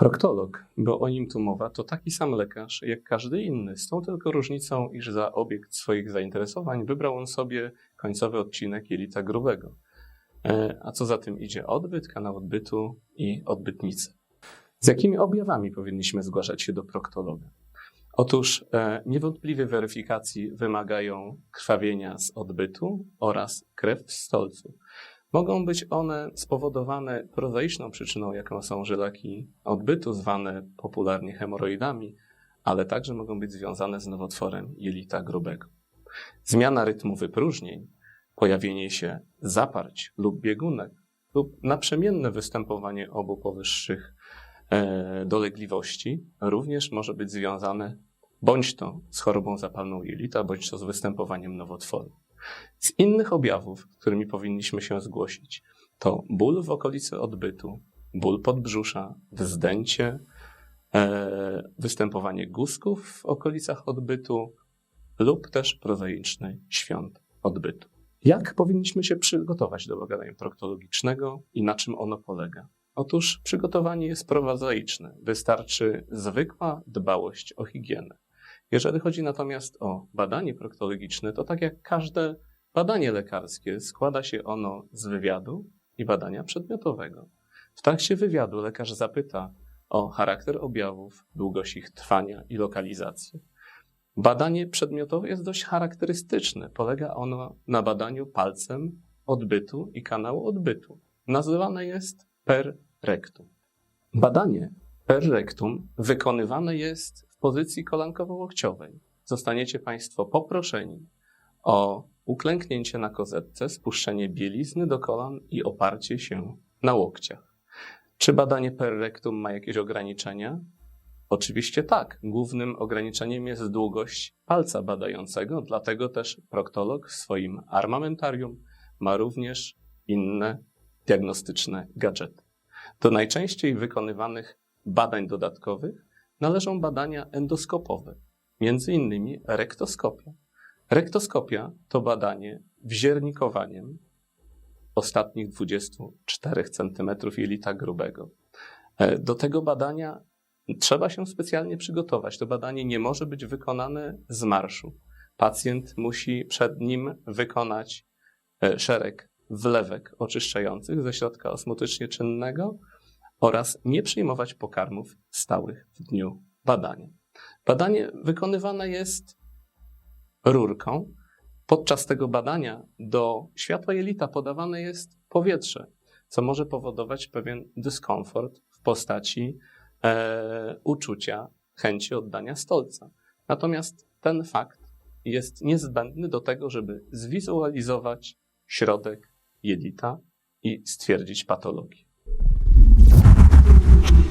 Proktolog, bo o nim tu mowa, to taki sam lekarz jak każdy inny, z tą tylko różnicą, iż za obiekt swoich zainteresowań wybrał on sobie końcowy odcinek jelita grubego. E, a co za tym idzie odbyt, kanał odbytu i odbytnicy. Z jakimi objawami powinniśmy zgłaszać się do proktologa? Otóż e, niewątpliwie weryfikacji wymagają krwawienia z odbytu oraz krew w stolcu. Mogą być one spowodowane prozaiczną przyczyną, jaką są żylaki odbytu, zwane popularnie hemoroidami, ale także mogą być związane z nowotworem jelita grubego. Zmiana rytmu wypróżnień, pojawienie się zaparć lub biegunek lub naprzemienne występowanie obu powyższych e, dolegliwości również może być związane bądź to z chorobą zapalną jelita, bądź to z występowaniem nowotworu. Z innych objawów, którymi powinniśmy się zgłosić, to ból w okolicy odbytu, ból podbrzusza, wzdęcie, e, występowanie guzków w okolicach odbytu lub też prozaiczny świąt odbytu. Jak powinniśmy się przygotować do badania proktologicznego i na czym ono polega? Otóż przygotowanie jest prozaiczne. Wystarczy zwykła dbałość o higienę. Jeżeli chodzi natomiast o badanie proktologiczne, to tak jak każde badanie lekarskie, składa się ono z wywiadu i badania przedmiotowego. W trakcie wywiadu lekarz zapyta o charakter objawów, długość ich trwania i lokalizację. Badanie przedmiotowe jest dość charakterystyczne. Polega ono na badaniu palcem odbytu i kanału odbytu. Nazywane jest per rectum. Badanie per rectum wykonywane jest pozycji kolankowo-łokciowej zostaniecie Państwo poproszeni o uklęknięcie na kozetce, spuszczenie bielizny do kolan i oparcie się na łokciach. Czy badanie per rectum ma jakieś ograniczenia? Oczywiście tak. Głównym ograniczeniem jest długość palca badającego, dlatego też proktolog w swoim armamentarium ma również inne diagnostyczne gadżety. Do najczęściej wykonywanych badań dodatkowych należą badania endoskopowe, między innymi rektoskopia. Rektoskopia to badanie wziernikowaniem ostatnich 24 cm jelita grubego. E, do tego badania trzeba się specjalnie przygotować. To badanie nie może być wykonane z marszu. Pacjent musi przed nim wykonać e, szereg wlewek oczyszczających ze środka osmotycznie czynnego, oraz nie przyjmować pokarmów stałych w dniu badania. Badanie wykonywane jest rurką. Podczas tego badania do światła jelita podawane jest powietrze, co może powodować pewien dyskomfort w postaci e, uczucia chęci oddania stolca. Natomiast ten fakt jest niezbędny do tego, żeby zwizualizować środek jelita i stwierdzić patologię. Thank you.